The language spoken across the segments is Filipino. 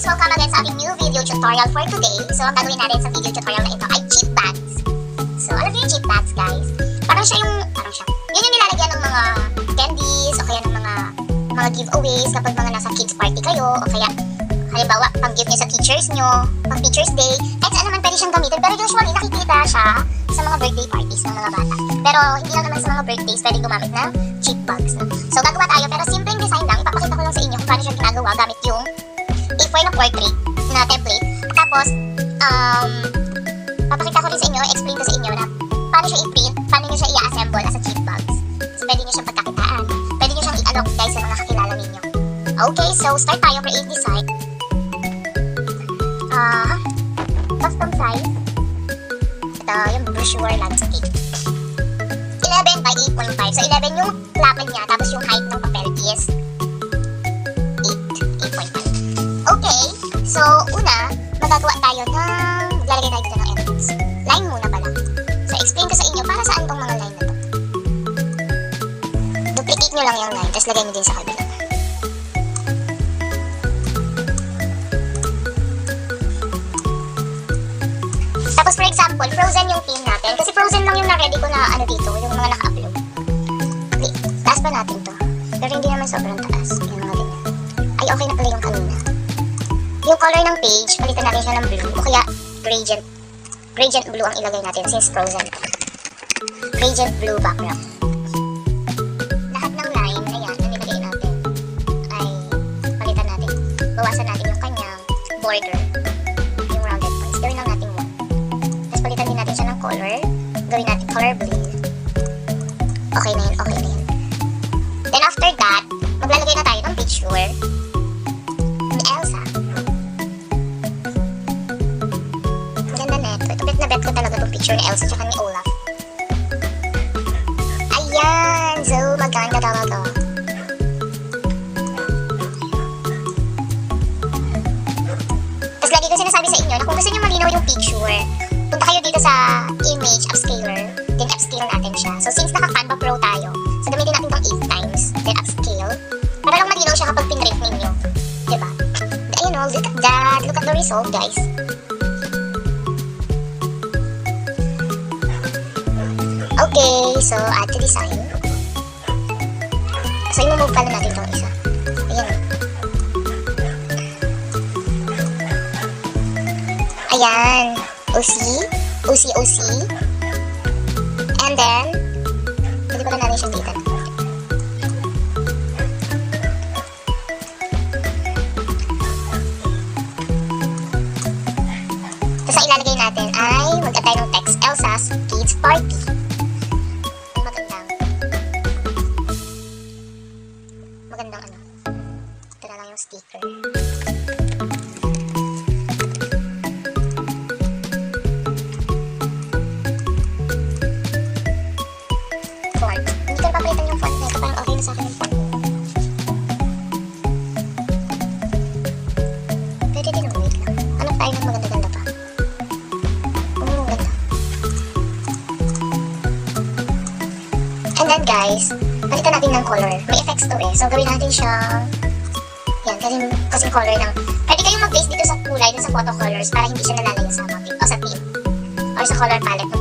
guys! Welcome again sa ating new video tutorial for today. So, ang gagawin natin sa video tutorial na ito ay cheap bags. So, alam niyo yung cheap bags, guys? Parang siya yung, parang siya. Yun yung nilalagyan ng mga candies o kaya ng mga mga giveaways kapag mga nasa kids party kayo o kaya halimbawa, pang gift niyo sa teachers niyo, pang teachers day, kahit saan naman pwede siyang gamitin. Pero usually, nakikita siya sa mga birthday parties ng mga bata. Pero hindi lang naman sa mga birthdays pwede gumamit ng cheap bags. So, gagawa tayo, pero simpleng A4 na portrait na template. Tapos, um, papakita ko rin sa inyo, explain ko sa inyo na paano siya i-print, paano nyo siya i-assemble as a cheap bags. So, pwede nyo siyang pagkakitaan. Pwede nyo siyang i-alok guys sa mga kakilala ninyo. Okay, so start tayo, create design. Ah, custom size. Ito, yung brochure landscape. 11 by 8.5. So, 11 yung lapad niya, tapos yung height ng papel is so una, magagawa tayo ng, lalagay tayo dito ng elements. Line muna pala. So, explain ko sa inyo, para saan tong mga line na to? Duplicate nyo lang yung line, tapos lagay nyo din sa kabila. Tapos for example, frozen yung theme natin. Kasi frozen lang yung na-ready ko na ano dito, yung mga naka-upload. Okay, taas ba natin to? Pero hindi naman sobrang taas. Yung mga ganyan. Ay, okay na pala yung kanina. Yung color ng page, palitan natin siya ng blue. O kaya, gradient. Gradient blue ang ilagay natin since frozen. Gradient blue background. Lahat ng line, ayan, na nilagay natin, ay palitan natin. Bawasan natin yung kanyang border. Yung rounded points. Gawin lang natin one. Tapos palitan din natin siya ng color. Gawin natin color blue. Okay na yun, okay na yun. Then after that, maglalagay na tayo ng picture picture ni Elsa tsaka ni Olaf. Ayan! So, maganda talaga. Tapos lagi ko sinasabi sa inyo na kung gusto niyo malinaw yung picture, punta kayo dito sa image upscaler, then upscale natin siya. So since naka Canva Pro tayo, so gamitin natin itong 8 times, then upscale, para lang malinaw siya kapag pinrint ninyo. Diba? Ayun o, look at that. Look at the result, guys. Okay, so add to design. So, i-move pala natin itong isa. Ayan. Ayan. OC. OC, OC. And then, pwede pala natin siyang dito. Tapos ang ilalagay natin ay mag tayo ng text Elsa's Kids Party. Ko napapalitan yung font na ito. Parang okay na sa akin yung font. Pwede din ang wait lang. Hanap tayo ng maganda-ganda pa. Oo, ganda. And then guys, palitan natin ng color. May effects to eh. So gawin natin siyang yan, kasi kasing color ng pwede kayong mag-base dito sa kulay dun sa photo colors para hindi siya nalalayo sa mga o sa theme or sa color palette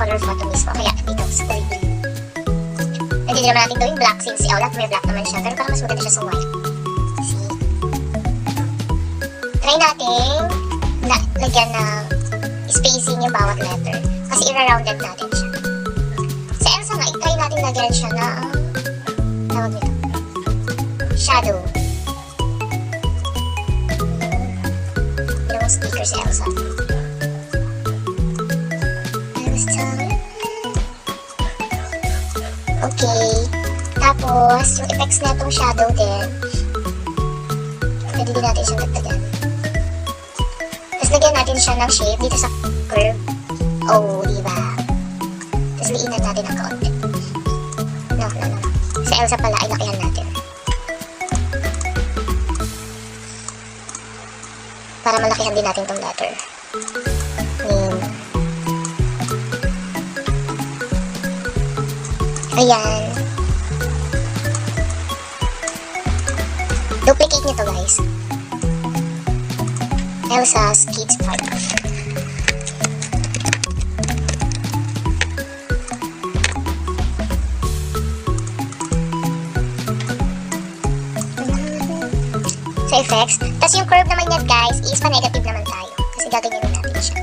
mag-base doon sa color photo mismo. Kaya dito sa kulay blue. Pwede naman natin gawing black since si Olaf may black naman siya. Pero parang mas maganda siya sa white. See? Try natin na lagyan ng spacing yung bawat letter. Kasi ira-rounded natin siya. Sa Elsa nga, i-try natin lagyan siya ng tawag nito. Shadow. Yung sticker si. Elsa. Okay. Tapos, yung effects na itong shadow din, pwede din natin siyang dagdagan. Tapos lagyan natin siya ng shape dito sa curve. Oh, di ba? Tapos liinan natin ng kaunti. No, no, no. Sa Elsa pala ay lakihan natin. Para malakihan din natin tong letter. Ayan. Duplicate nyo to guys. Elsa's Kids Park. sa effects. Tapos yung curve naman yan guys is pa-negative naman tayo. Kasi gaganyanin natin siya.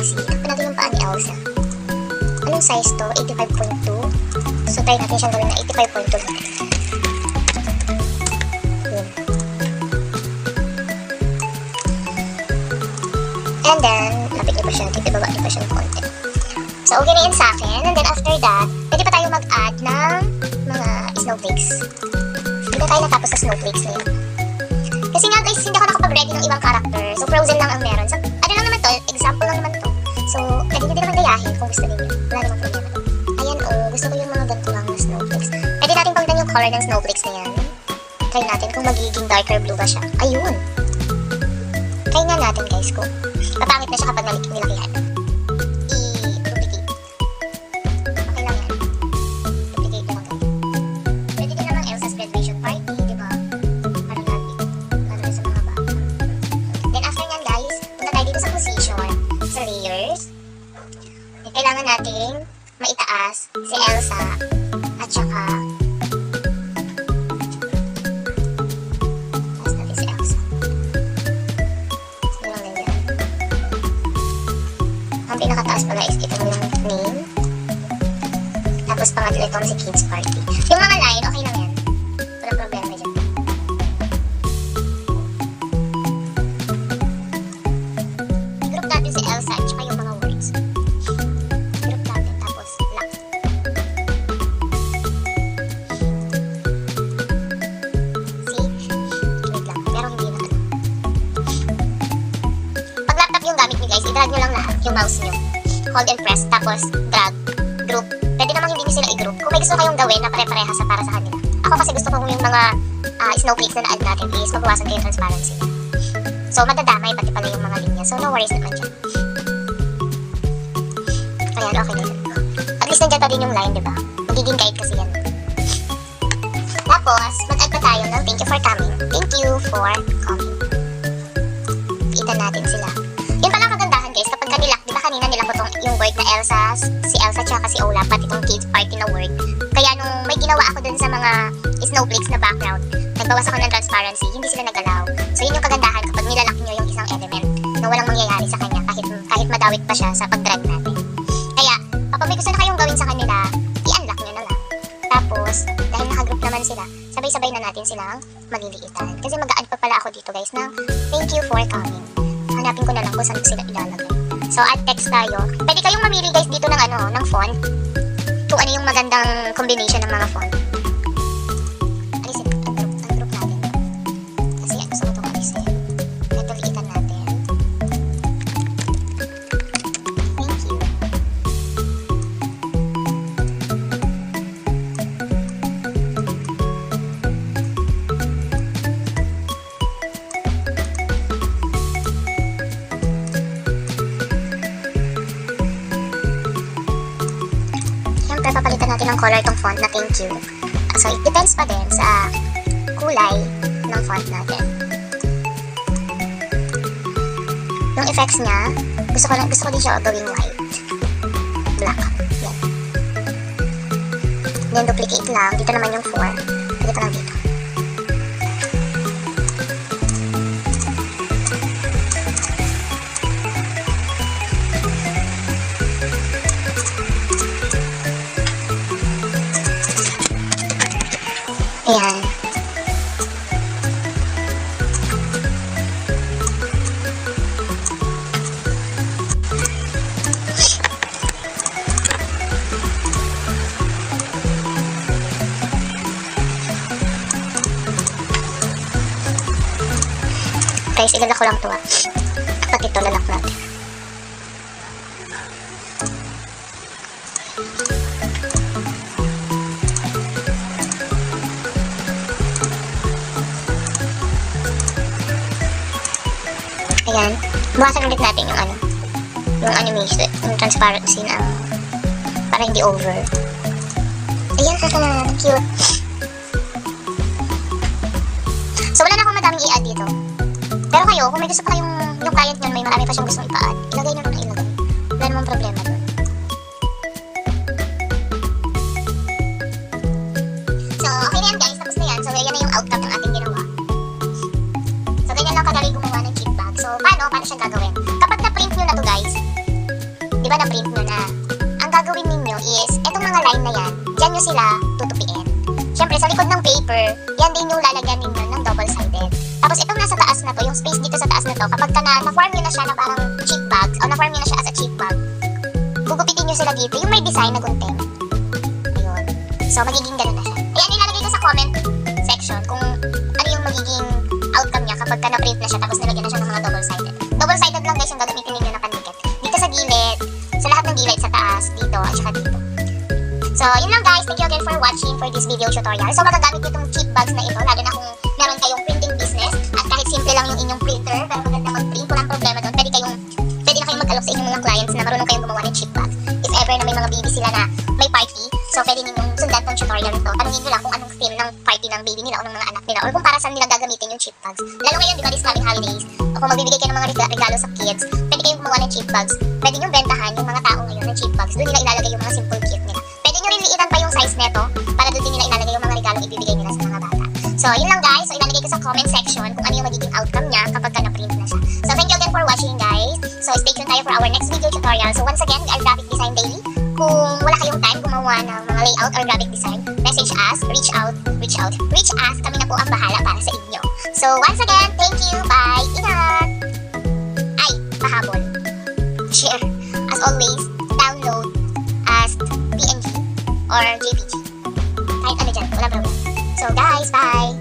See, takpan natin yung paa ni Elsa. Anong size to? 85.2. So try natin siyang gawin na 85.2 lang. And then, lapit niyo pa siya. Titibaba niyo pa siya ng konti. So, okay na yun sa akin. And then after that, pwede pa tayo mag-add ng mga snowflakes. Hindi tayo natapos sa snowflakes na yun. Kasi nga guys, hindi ako nakapag-ready ng ibang character. So, frozen lang ang meron. So, ano lang naman to, example lang naman to. So, pwede nyo din naman gayahin kung gusto niyo. Color ng snowflakes na yan. Try natin kung magiging darker blue ba siya. Ayun! Try nga natin guys kung papangit na siya kapag nilakihan. I-duplicate. Okay lang yan. Duplicate lang ganyan. Itong si Kids Party. Yung mga line, okay lang yan. Walang problema dyan. I-group natin si Elsa at yung mga words. I-group natin, tapos lock. See? Wait lang, pero hindi na. Pag laptop yung gamit nyo guys, i-drag nyo lang lahat yung mouse nyo. Hold and press, tapos drag, group. Nyo sila i-group. Kung may gusto kayong gawin na pare-pareha sa para sa kanila. Ako kasi gusto kong yung mga ah, snowflakes na na-add natin is mabawasan kayo yung transparency. So, madadamay pati pala yung mga linya. So, no worries naman dyan. Ayan, okay na yun. At least nandiyan pa din yung line, di ba? Magiging guide kasi yan. Tapos, na word. Kaya nung may ginawa ako dun sa mga snowflakes na background, nagbawas ako ng transparency, hindi sila nagalaw. So yun yung kagandahan kapag nilalak nyo yung isang element na walang mangyayari sa kanya kahit kahit madawit pa siya sa pag-drag natin. Kaya, kapag may gusto na kayong gawin sa kanila, i-unlock nyo na lang. Tapos, dahil nakagroup naman sila, sabay-sabay na natin silang maliliitan. Kasi mag-add pa pala ako dito guys ng thank you for coming. Hanapin ko na lang kung saan ko sila ilalagay. So, add text tayo. Pwede kayong mamili guys dito ng ano, ng font. Kung ano yung magandang combination ng mga font. Siyempre, papalitan natin ng color tong font na thank you. So, it depends pa din sa kulay ng font natin. Yung effects niya, gusto ko, lang, gusto ko din siya gawing white. Black. Yan. Then, duplicate lang. Dito naman yung 4. Pwede ko lang dito. Ilalak ko lang to ah. Pag ito, lalak natin. Ayan. Bukasan ulit natin yung ano. Yung animation. Yung transparency na para hindi over. Ayan, cute. Kayo, kung may gusto pa kayong, yung client nyo, may marami pa siyang gustong ipaan, ilagay nyo na ilagay. Wala namang problema doon. So, okay na yan guys. Tapos na yan. So, yan na yung outcome ng ating ginawa. So, ganyan lang kadali gumawa ng chip bag. So, paano? Paano siya gagawin? Kapag na-print nyo na to guys, di ba na-print nyo na? Ang gagawin ninyo is, etong mga line na yan, dyan nyo sila tutupiin. Siyempre, sa likod ng paper, yan din yung lalagyan ninyo to, kapag ka na, na-form nyo na siya na parang chip bag, o na-form nyo na siya as a chip bag, gugupitin nyo sila dito, yung may design na gunting. Ayun. So, magiging ganun na siya. Kaya nilalagay ko sa comment section kung ano yung magiging outcome niya kapag ka na-print na siya tapos nilagyan na siya ng mga double-sided. Double-sided lang guys yung gagamitin ninyo na pandikit. Dito sa gilid, sa lahat ng gilid, sa taas, dito, at saka dito. So, yun lang guys. Thank you again for watching for this video tutorial. So, magagamit itong cheap bags na ito, lalo na kung meron kayong printing simple lang yung inyong printer, pero maganda mag-print, walang problema doon. Pwede kayong, pwede na kayong mag-alok sa inyong mga clients na marunong kayong gumawa ng cheap bags. If ever na may mga baby sila na may party, so pwede ninyong sundan tong tutorial nito. Tanungin nyo lang kung anong theme ng party ng baby nila o ng mga anak nila or kung para saan nila gagamitin yung cheap bags. Lalo ngayon, di ba, this coming holidays, o kung magbibigay kayo ng mga rega- regalo sa kids, pwede kayong gumawa ng cheap bags. Pwede nyo bentahan yung mga tao ngayon ng cheap bags. Doon nila ilalagay yung mga simple gift nila. Pwede nyo rin liitan pa yung size neto para doon din nila ilalagay yung mga regalo ibibigay So, yun lang guys. So, ilalagay ko sa comment section kung ano yung magiging outcome niya kapag ka na-print na siya. So, thank you again for watching guys. So, stay tuned tayo for our next video tutorial. So, once again, we are Graphic Design Daily. Kung wala kayong time gumawa ng mga layout or graphic design, message us, reach out, reach out, reach us. Kami na po ang bahala para sa inyo. So, once again, thank you. Bye. Ingat. Ay, pahabol. Share. As always, download as PNG or JPG. Kahit ano dyan, wala problem. So guys, bye.